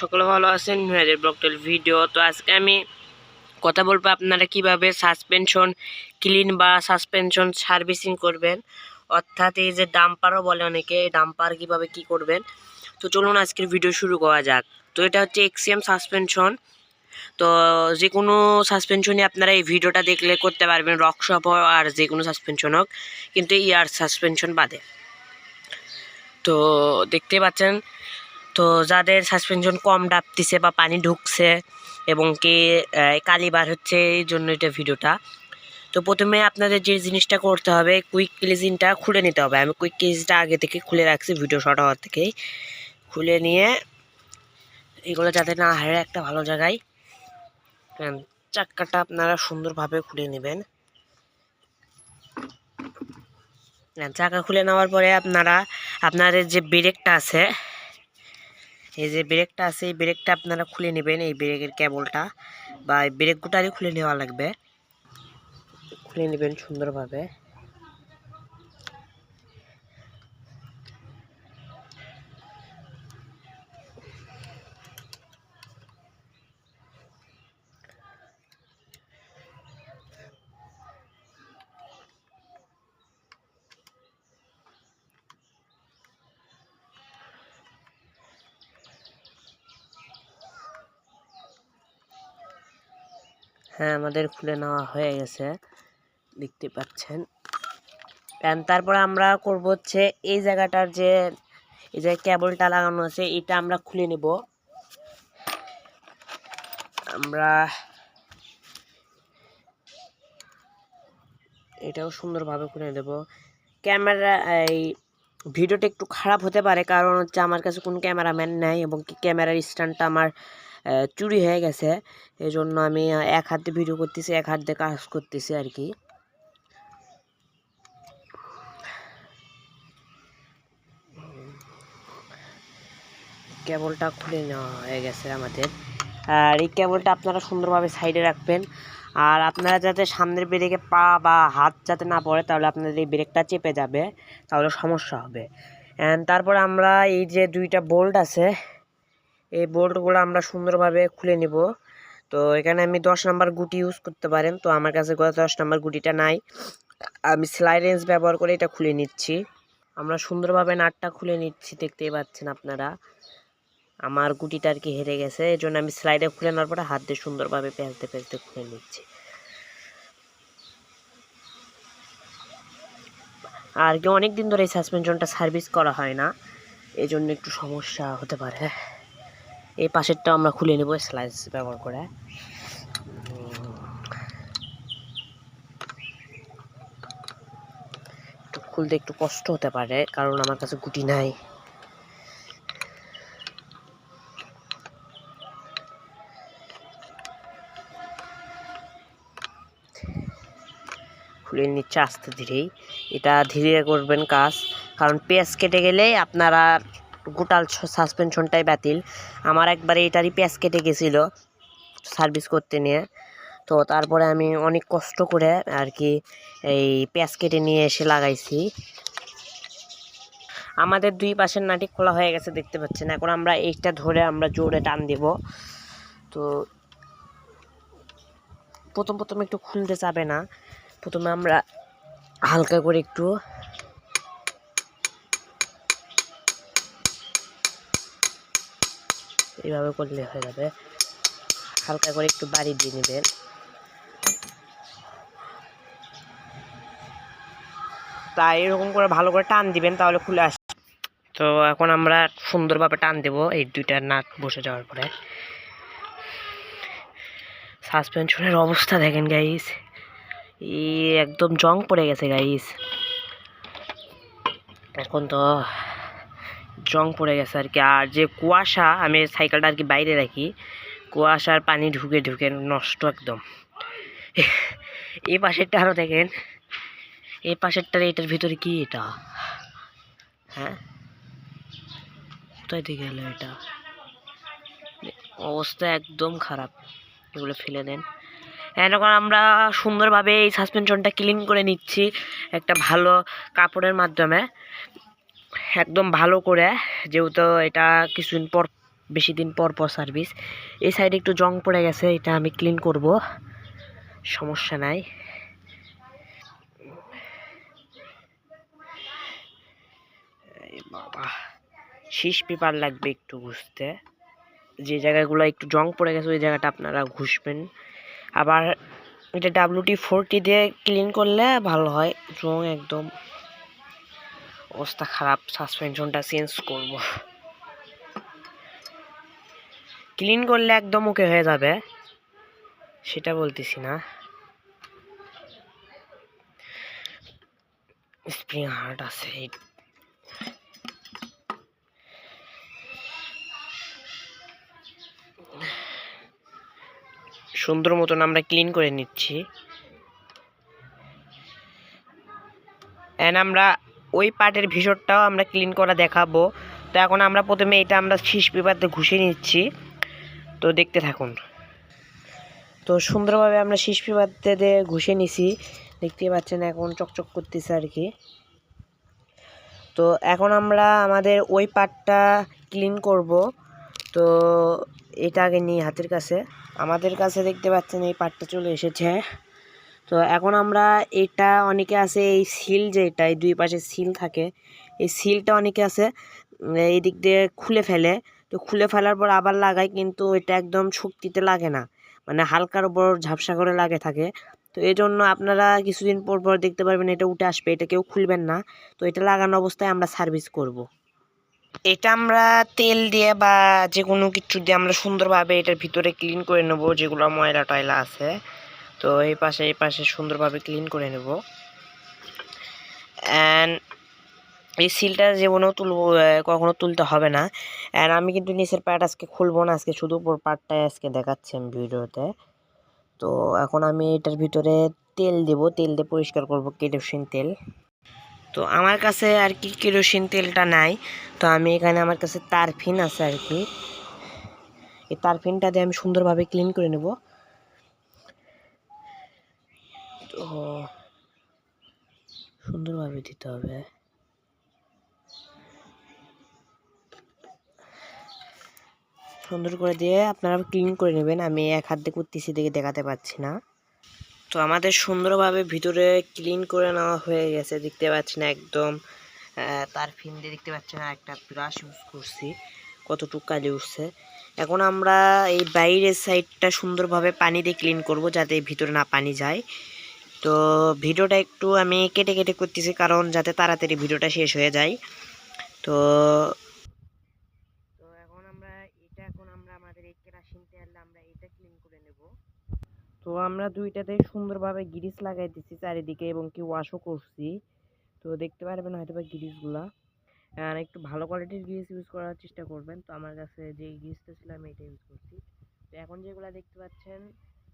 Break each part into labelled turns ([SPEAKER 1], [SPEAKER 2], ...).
[SPEAKER 1] সকলে ভালো আছেন। মেয়েদের ব্লকটেল ভিডিও তো আজকে আমি কথা বলব আপনারা কীভাবে সাসপেনশন ক্লিন বা সাসপেনশন সার্ভিসিং করবেন। অর্থাৎ এই যে ডাম্পারও বলে অনেকে ডাম্পার কীভাবে কি করবেন। তো চলুন আজকের ভিডিও শুরু করা যাক। তো এটা হচ্ছে এক্সিএম সাসপেনশন তো যে কোনো সাসপেনশনই আপনারা এই ভিডিওটা দেখলে করতে পারবেন রকশপ আর যে কোনো সাসপেনশন হোক, কিন্তু ইয়ার সাসপেনশন বাদে। তো দেখতে পাচ্ছেন তো যাদের সাসপেনশন কম ডাবতেছে বা পানি ঢুকছে এবং কি আহ, কালি বার হচ্ছে এই জন্য এটা ভিডিওটা। তো প্রথমে আপনাদের যে জিনিসটা করতে হবে কুইক ক্লিজিনটা খুলে নিতে হবে। আমি কুইক ক্লিজিনটা আগে থেকে খুলে রাখছি ভিডিও শর্ট হওয়ার থেকেই। খুলে নিয়ে এগুলো যাতে না হারে একটা ভালো জায়গায় চাক্কাটা আপনারা সুন্দরভাবে খুলে নেবেন। চাকা খুলে নেওয়ার পরে আপনারা আপনাদের যে ব্রেকটা আছে এই যে ব্রেকটা আছে, এই ব্রেকটা আপনারা খুলে নেবেন, এই ব্রেকের কেবলটা বা এই ব্রেক গোটারই খুলে নেওয়া লাগবে। খুলে নেবেন সুন্দরভাবে। হ্যাঁ আমাদের খুলে নেওয়া হয়ে গেছে। দেখতে পাচ্ছেন। And তারপরে আমরা করব হচ্ছে এই জায়গাটার যে, এই যে কেবলটা লাগানো আছে, এটা আমরা খুলে নেব। আমরা এটাও সুন্দরভাবে খুলে দেব ক্যামেরা, এই ভিডিওটা একটু খারাপ হতে পারে, কারণ হচ্ছে আমার কাছে কোনো ক্যামেরাম্যান নেই এবং ক্যামেরার স্ট্যান্ডটা আমার চুরি হয়ে গেছে। এই জন্য আমি এক হাতে ভিডিও করতেছি, এক হাত কাজ করতেছি আর কি। কেবলটা খুলে নেওয়া হয়ে গেছে আমাদের। আর এই কেবলটা আপনারা সুন্দরভাবে সাইডে রাখবেন। আর আপনারা যাতে সামনের ব্রেকে পা বা হাত যাতে না পড়ে, তাহলে আপনাদের এই ব্রেকটা চেপে যাবে, তাহলে সমস্যা হবে। অ্যান্ড তারপর আমরা এই যে দুইটা বোল্ট আছে এই বোল্টগুলো আমরা সুন্দরভাবে খুলে নিব। তো এখানে আমি দশ নাম্বার গুটি ইউজ করতে পারেন। তো আমার কাছে দশ নাম্বার গুটিটা নাই। আমি সেলাই রেঞ্জ ব্যবহার করে এটা খুলে নিচ্ছি। আমরা সুন্দরভাবে নাটটা খুলে নিচ্ছি, দেখতেই পাচ্ছেন আপনারা। আমার গুটিটা আর কি হেরে গেছে এই জন্য আমি স্লাইডে খুলে নেওয়ার পরে হাত দিয়ে সুন্দরভাবে পেঁচতে পেঁচতে খুলে নিচ্ছি। আর কি অনেক দিন ধরে এই সাসপেনশনটা সার্ভিস করা হয় না এই জন্য একটু সমস্যা হতে পারে। এই পাশেরটাও আমরা খুলে নেব স্লাইস ব্যবহার করে। একটু খুলতে একটু কষ্ট হতে পারে, কারণ আমার কাছে গুটি নাই। খুলে নিচ্ছে আস্তে ধীরেই। এটা ধীরে করবেন কাজ, কারণ পেঁয়াজ কেটে গেলে আপনারা গোটাল সাসপেনশনটাই বাতিল। আমার একবারে এটারই পেঁয়াজ কেটে গেছিল সার্ভিস করতে নিয়ে। তো তারপরে আমি অনেক কষ্ট করে আর কি এই পেঁয়াজ কেটে নিয়ে এসে লাগাইছি। আমাদের দুই পাশের নাটি খোলা হয়ে গেছে, দেখতে পাচ্ছেন। এখন আমরা এইটা ধরে আমরা জোরে টান দেব। তো প্রথম প্রথম একটু খুলতে যাবে না। প্রথমে আমরা হালকা করে একটু এইভাবে করলে হয়ে যাবে। হালকা করে একটু বাড়ি দিয়ে নেবেন। তা এরকম করে ভালো করে টান দিবেন, তাহলে খুলে আসে তো এখন আমরা সুন্দরভাবে টান দেব এই দুইটা নাট বসে যাওয়ার পরে। সাসপেনশনের অবস্থা দেখেন গাইস ই একদম জং পড়ে গেছে গাইস এখন তো জং পড়ে গেছে আর কি। আর যে কুয়াশা, আমি সাইকেলটা আর কি বাইরে রাখি, কুয়াশার পানি ঢুকে ঢুকে নষ্ট একদম। এই পাশেরটা আরও দেখেন এই পাশেরটার এটার ভিতরে কি এটা? হ্যাঁ? কোথায় থেকে গেল এটা? অবস্থা একদম খারাপ। এগুলো ফেলে দেন। এখন আমরা সুন্দরভাবে এই সাসপেনশনটা ক্লিন করে নিচ্ছি একটা ভালো কাপড়ের মাধ্যমে। একদম ভালো করে, যেহেতু এটা কিছুদিন পর, বেশি দিন পর পর সার্ভিস এই সাইডে একটু জং পড়ে গেছে, এটা আমি ক্লিন করব। সমস্যা নাই। বাবা, শীষ পেপার লাগবে একটু ঘুষতে যে জায়গাগুলো একটু জং পড়ে গেছে, ওই জায়গাটা আপনারা ঘুষবেন। আবার এটা ডাব্লিউটি ফোরটি দিয়ে ক্লিন করলে ভালো হয় রং একদম। অবস্থা খারাপ সাসপেনশনটা চেঞ্জ করব। ক্লিন করলে একদম ওকে হয়ে যাবে, সেটা বলতেছি না। স্প্রিং হার্ট আছে। সুন্দর মতন আমরা ক্লিন করে নিচ্ছি। অ্যান্ড আমরা ওই পার্টের ভিতরটাও আমরা ক্লিন করা দেখাবো। তো এখন আমরা প্রথমে এটা আমরা শীষ পেপারতে ঘুষে নিচ্ছি। তো দেখতে থাকুন। তো সুন্দরভাবে আমরা শীষ পেপারতে দিয়ে ঘুষে নিছি। দেখতেই পাচ্ছেন এখন চকচক করতেছে আর কি। তো এখন আমরা আমাদের ওই পার্টটা ক্লিন করব। তো এটা আগে নিই হাতের কাছে। আমাদের কাছে দেখতে পাচ্ছেন এই পার্টটা চলে এসেছে। তো এখন আমরা এটা অনেকে আছে এই সিল যেটা, এই দুই পাশে সিল থাকে, এই সিলটা অনেকে আছে এই দিক দিয়ে খুলে ফেলে। তো খুলে ফেলার পর আবার লাগায় কিন্তু এটা একদম শক্তিতে লাগে না মানে হালকার উপর ঝাপসা করে লাগে থাকে। তো এই জন্য আপনারা কিছুদিন পর পর দেখতে পারবেন এটা উঠে আসবে, এটা কেউ খুলবেন না। তো এটা লাগানো অবস্থায় আমরা সার্ভিস করব। এটা আমরা তেল দিয়ে বা যে কোনো কিছু দিয়ে আমরা সুন্দরভাবে এটার ভিতরে ক্লিন করে নেব, যেগুলো ময়লা টয়লা আছে। তো এই পাশে এই পাশে সুন্দরভাবে ক্লিন করে নেব। অ্যান্ড এই সিলটা জীবনেও তুলবো কখনো তুলতে হবে না। অ্যান্ড আমি কিন্তু নিচের পার্ট আজকে খুলবো না, আজকে শুধু উপর পার্টটাই আজকে দেখাচ্ছি আমি ভিডিওতে। তো এখন আমি এটার ভিতরে তেল দেব, তেল দিয়ে পরিষ্কার করব কেরোসিন তেল। তো আমার কাছে আর কি কেরোসিন তেলটা নাই, তো আমি এখানে আমার কাছে তারফিন আছে আর কি। এই তারফিনটা দিয়ে আমি সুন্দরভাবে ক্লিন করে নেব। তো সুন্দরভাবে দিতে হবে। সুন্দর করে দিয়ে আপনারা ক্লিন করে নেবেন। আমি এক হাত দিয়ে করতেছি দেখে দেখাতে পাচ্ছি না। তো আমাদের সুন্দরভাবে ভিতরে ক্লিন করে নেওয়া হয়ে গেছে, দেখতে পাচ্ছি না একদম তার ফিন দিয়ে দেখতে পাচ্ছি না একটা ব্রাশ ইউজ করছি। কতটুকু কালি উঠছে। এখন আমরা এই বাইরের সাইডটা সুন্দরভাবে পানি দিয়ে ক্লিন করব, যাতে ভিতরে না পানি যায়। তো ভিডিওটা একটু আমি কেটে কেটে করতেছি কারণ যাতে তাড়াতাড়ি ভিডিওটা শেষ হয়ে যায়। তো তো এখন আমরা এটা এখন আমরা আমাদের এই কেরাসিন তেল আমরা এটা ক্লিন করে নেব। তো আমরা দুইটাতে সুন্দরভাবে গিরিস লাগাই দিচ্ছি চারিদিকে এবং কি ওয়াশও করছি। তো দেখতে পারবেন হয়তো বা গিরিসগুলা আর একটু ভালো কোয়ালিটির গিরিস ইউজ করার চেষ্টা করবেন। তো আমার কাছে যে গিরিসটা ছিল আমি এটা ইউজ করছি। তো এখন যেগুলা দেখতে পাচ্ছেন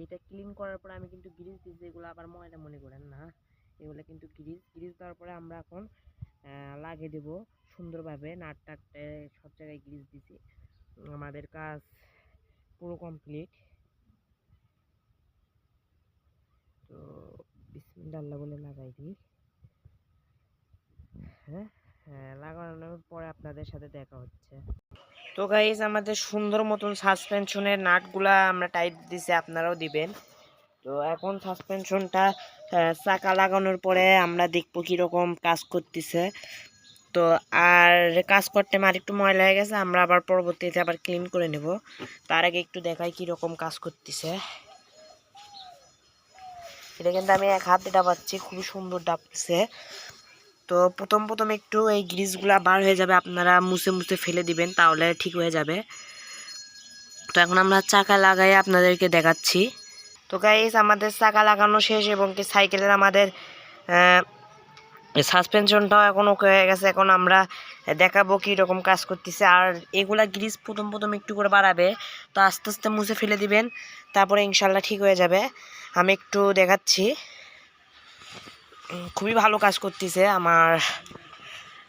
[SPEAKER 1] এইটা ক্লিন করার পরে আমি কিন্তু গিরিস দিচ্ছি এগুলো আবার ময়লা মনে করেন না। এগুলো কিন্তু গিরিস গিরিস দেওয়ার পরে আমরা এখন লাগিয়ে দেব সুন্দরভাবে। নাট টাট সব জায়গায় গিরিস দিছি আমাদের কাজ পুরো কমপ্লিট তো আল্লাহ বলে লাগাই দিই। হ্যাঁ হ্যাঁ লাগানোর পরে আপনাদের সাথে দেখা হচ্ছে। তো গাইজ আমাদের সুন্দর মতন সাসপেনশনের নাটগুলা আমরা টাইট দিছি, আপনারাও দিবেন। তো এখন সাসপেনশনটা চাকা লাগানোর পরে আমরা দেখব কীরকম কাজ করতেছে। তো আর কাজ করতে আমার একটু ময়লা হয়ে গেছে, আমরা আবার পরবর্তীতে আবার ক্লিন করে নেব। তার আগে একটু দেখাই কীরকম কাজ করতেছে। এটা কিন্তু আমি এক হাতে ডাবাচ্ছি খুবই সুন্দর ডাবতেছে তো প্রথম প্রথম একটু এই গ্রিসগুলা বার হয়ে যাবে, আপনারা মুছে মুছে ফেলে দিবেন, তাহলে ঠিক হয়ে যাবে। তো এখন আমরা চাকা লাগাই আপনাদেরকে দেখাচ্ছি। তো গাইস আমাদের চাকা লাগানো শেষ এবং কি সাইকেলের আমাদের সাসপেনশনটাও এখন ওকে হয়ে গেছে। এখন আমরা দেখাবো রকম কাজ করতেছে। আর এগুলা গ্রিস প্রথম প্রথম একটু করে বাড়াবে, তো আস্তে আস্তে মুছে ফেলে দিবেন, তারপরে ইনশাল্লাহ ঠিক হয়ে যাবে। আমি একটু দেখাচ্ছি। খুবই ভালো কাজ করতেছে। আমার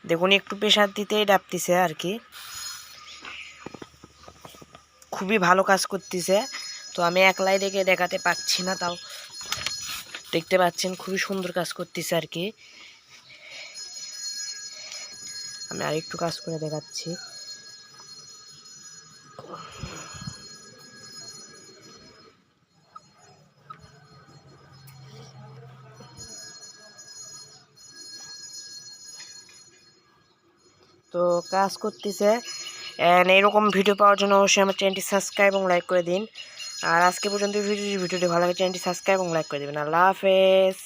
[SPEAKER 1] দেখুন, একটু প্রেশার দিতেই ডাবতেছে আর কি। খুবই ভালো কাজ করতেছে। তো আমি একলাই দেখে দেখাতে পাচ্ছি না তাও। দেখতে পাচ্ছেন, খুবই সুন্দর কাজ করতেছে আর কি। আমি আরেকটু কাজ করে দেখাচ্ছি। তো কাজ করতেছে। অ্যান্ড এরকম ভিডিও পাওয়ার জন্য অবশ্যই আমার চ্যানেলটি সাবস্ক্রাইব এবং লাইক করে দিন। আর আজকে পর্যন্ত ভিডিওটি ভিডিওটি ভালো লাগে চ্যানেলটি সাবস্ক্রাইব এবং লাইক করে দেবেন। আল্লাহ হাফেজ।